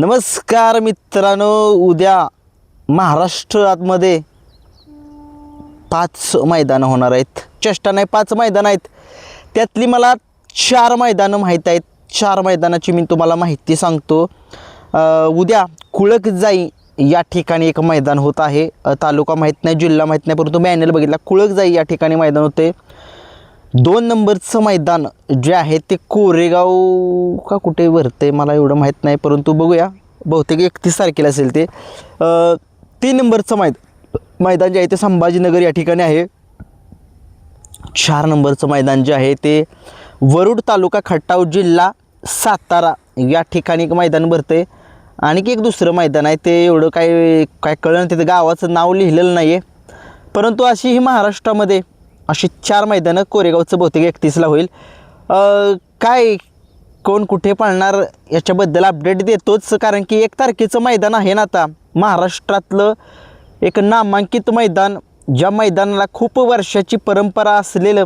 नमस्कार मित्रांनो उद्या महाराष्ट्रामध्ये पाच मैदानं होणार आहेत. चेष्टा नाही पाच मैदानं आहेत. त्यातली मला चार मैदानं माहीत आहेत. चार मैदानाची मी तुम्हाला माहिती सांगतो. उद्या कुळक जाई या ठिकाणी एक मैदान होत आहे. तालुका माहीत नाही जिल्हा माहीत नाही परंतु मॅनल बघितला. कुळक जाई या ठिकाणी मैदान होते दोन नंबरचं मैदान जे आहे ते कोरेगाव का कुठे भरते मला एवढं माहीत नाही परंतु बघूया. बहुतेक एकतीस तारखेला असेल ते. तीन नंबरचं मैद मैदान जे आहे ते संभाजीनगर या ठिकाणी आहे. चार नंबरचं मैदान जे आहे ते वरुड तालुका खटाव जिल्हा सातारा या ठिकाणी एक मैदान भरते आणखी एक दुसरं मैदान आहे ते एवढं काय काय कळलं तिथं गावाचं नाव लिहिलेलं नाही आहे परंतु अशी ही महाराष्ट्रामध्ये अशी चार मैदानं कोरेगावचं बहुतेक एकतीसला होईल. काय कोण कुठे पाळणार याच्याबद्दल अपडेट देतोच कारण की एक तारखेचं मैदान आहे ना आता. महाराष्ट्रातलं एक नामांकित मैदान ज्या मैदानाला खूप वर्षाची परंपरा असलेलं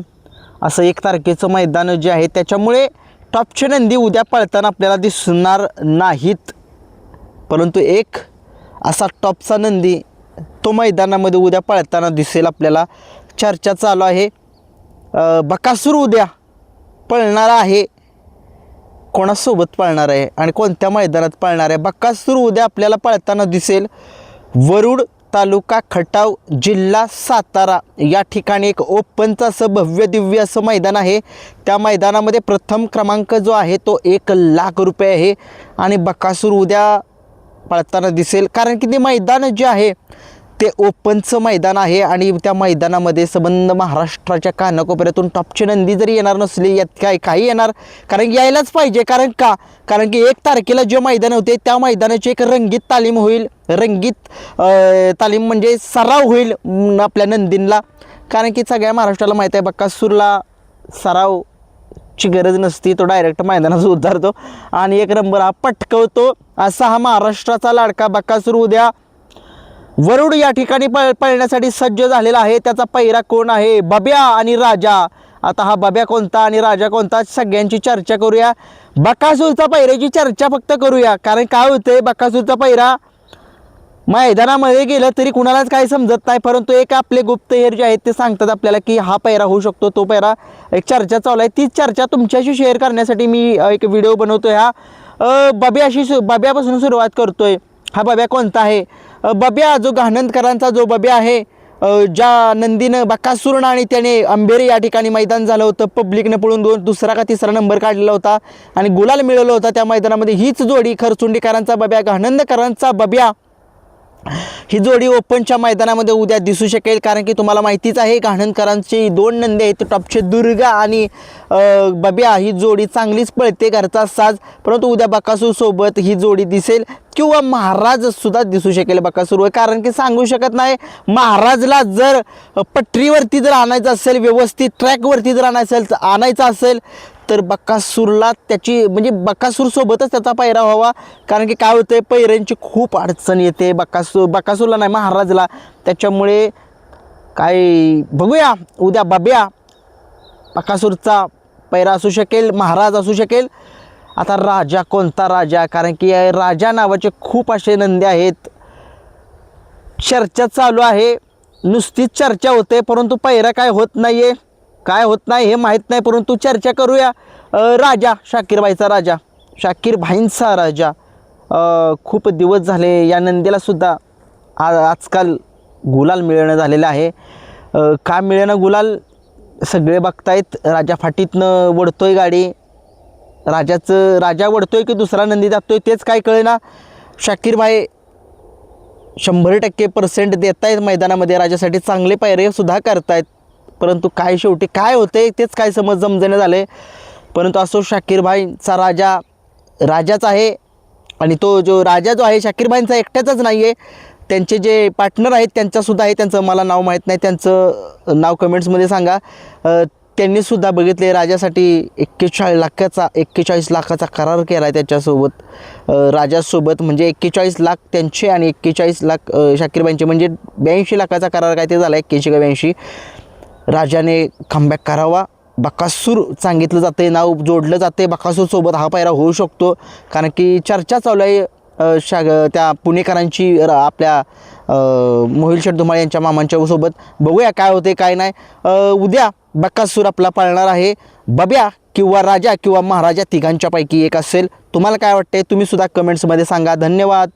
असं एक तारखेचं मैदान जे आहे त्याच्यामुळे टॉपचे नंदी उद्या पळताना आपल्याला दिसणार नाहीत. परंतु एक असा टॉपचा नंदी तो मैदानामध्ये उद्या पळताना दिसेल आपल्याला. चर्चा चालू आहे. बकासूर उद्या पळणार आहे. कोणासोबत पळणार आहे आणि कोणत्या मैदानात पळणार आहे? बकासूर उद्या आपल्याला पळताना दिसेल वरुड तालुका खटाव जिल्हा सातारा. या ठिकाणी एक ओपनचं असं भव्य दिव्य असं मैदान आहे. त्या मैदानामध्ये प्रथम क्रमांक जो आहे तो एक लाख रुपये आहे. आणि बकासूर उद्या पळताना दिसेल. कारण की ते मैदान जे आहे ते ओपनचं मैदान आहे आणि त्या मैदानामध्ये संबंध महाराष्ट्राच्या कानाकोपऱ्यातून टॉपची नंदी जरी येणार नसली यात काय काही येणार? कारण की यायलाच पाहिजे. कारण का? कारण की एक तारखेला जे मैदान होते त्या मैदानाची एक रंगीत तालीम होईल. रंगीत तालीम म्हणजे सराव होईल आपल्या नंदींना कारण की सगळ्या महाराष्ट्राला माहीत आहे बक्कासूरला सराव ची गरज नसती तो डायरेक्ट मैदानात उद्धारतो आणि एक नंबर हा पटकवतो. असा हा महाराष्ट्राचा लाडका बक्कासूर उद्या वरुड या ठिकाणी पळ पळण्यासाठी सज्ज झालेला आहे. त्याचा पहिरा कोण आहे? बब्या आणि राजा. आता हा बब्या कोणता आणि राजा कोणता सगळ्यांची चर्चा करूया. बकासूरचा पहिऱ्याची चर्चा फक्त करूया. कारण काय होतंय बकासूरचा पहिरा मैदानामध्ये गेलं तरी कुणालाच काही समजत नाही. परंतु एक आपले गुप्तहेर जे आहेत ते सांगतात आपल्याला की हा पैरा होऊ शकतो तो पैरा एक चर्चा चालू आहे. ती चर्चा तुमच्याशी शेअर करण्यासाठी मी एक व्हिडिओ बनवतो हा. बब्याशी सु बब्यापासून सुरुवात करतोय. हा बब्या कोणता आहे? बब्या जो गाणंदकरांचा जो बब्या आहे ज्या नंदीनं बकासूर्ण आणि त्याने अंबेरी या ठिकाणी मैदान झालं होतं पब्लिकनं पळून दोन दुसरा का तिसरा नंबर काढलेला होता आणि गुलाल मिळवला होता त्या मैदानामध्ये. हीच जोडी खरचुंडीकरांचा बब्या गाणंदकरांचा बब्या ही जोडी ओपनच्या मैदानामध्ये उद्या दिसू शकेल कारण की तुम्हाला माहितीच आहे घाणणकरांची दोन नंदी आहेत टॉपचे दुर्गा आणि अ, बब्या. ही जोडी चांगलीच पळते घरचा साज परंतु उद्या बकासूरसोबत ही जोडी दिसेल किंवा महाराज सुद्धा दिसू शकेल बकासूरवर कारण की सांगू शकत नाही महाराजला जर पटरीवरती जर आणायचं असेल व्यवस्थित ट्रॅकवरती जर आणायचं असेल आणायचं असेल तर बकासूरला त्याची म्हणजे बकासूरसोबतच त्याचा पायरा व्हावा. कारण की काय होतं पैऱ्यांची खूप अडचण येते बकासूर बकासूरला नाही महाराजला. त्याच्यामुळे काय बघूया उद्या बब्या बकासूरचा पैरा असू शकेल महाराज असू शकेल. आता राजा कोणता राजा? कारण की राजा नावाचे खूप असे नंदे आहेत. चर्चा चालू आहे. नुसतीच चर्चा होते परंतु पैरा काय होत नाही आहे काय होत नाही हे माहीत नाही परंतु चर्चा करूया. राजा शाकीरबाईचा राजा शाकीर भाईंचा राजा खूप दिवस झाले या नंदीलासुद्धा आ आजकाल गुलाल मिळणं झालेलं आहे. का मिळणं गुलाल? सगळे बघतायत राजा फाटीतनं वडतोय गाडी. राजाचं राजा वडतोय की दुसरा नंदी जातोय तेच काय कळेना. शाकीर भाई शंभर टक्के पर्सेंट देत आहेत मैदानामध्ये राजासाठी चांगले पायरेसुद्धा करतायत. परंतु काय शेवटी काय होते तेच काय समज जमजणे झाले. परंतु असो शाकीरभाईंचा राजा राजाच आहे आणि तो जो राजा जो आहे शाकीरभाईंचा एकट्याचाच नाही आहे त्यांचे जे पार्टनर आहेत त्यांचासुद्धा आहे त्यांचं मला नाव माहीत नाही. त्यांचं नाव कमेंट्समध्ये सांगा. त्यांनीसुद्धा बघितले राजासाठी एक्केचाळीस लाखाचा एक्केचाळीस लाखाचा करार केला आहे त्याच्यासोबत राजासोबत म्हणजे एक्केचाळीस लाख त्यांचे आणि एक्केचाळीस लाख शाकीरबाईंचे म्हणजे ब्याऐंशी लाखाचा करार काय ते झाला एक्क्याऐंशी का ब्याऐंशी. राजाने कमबॅक करावा. बकासूर सांगितलं जाते नाव जोडलं जाते बकासूरसोबत हा पायरा होऊ शकतो. कारण की चर्चा चालू आहे शाग शा त्या पुणेकरांची आपल्या मोहिल शेठ धुमाळ यांच्या मामांच्या सोबत. बघूया काय होते काय नाही. उद्या बक्कासूर आपला पाळणार आहे. बब्या किंवा राजा किंवा महाराजा तिघांच्यापैकी एक असेल. तुम्हाला काय वाटते तुम्ही सुद्धा कमेंट्समध्ये सांगा. धन्यवाद.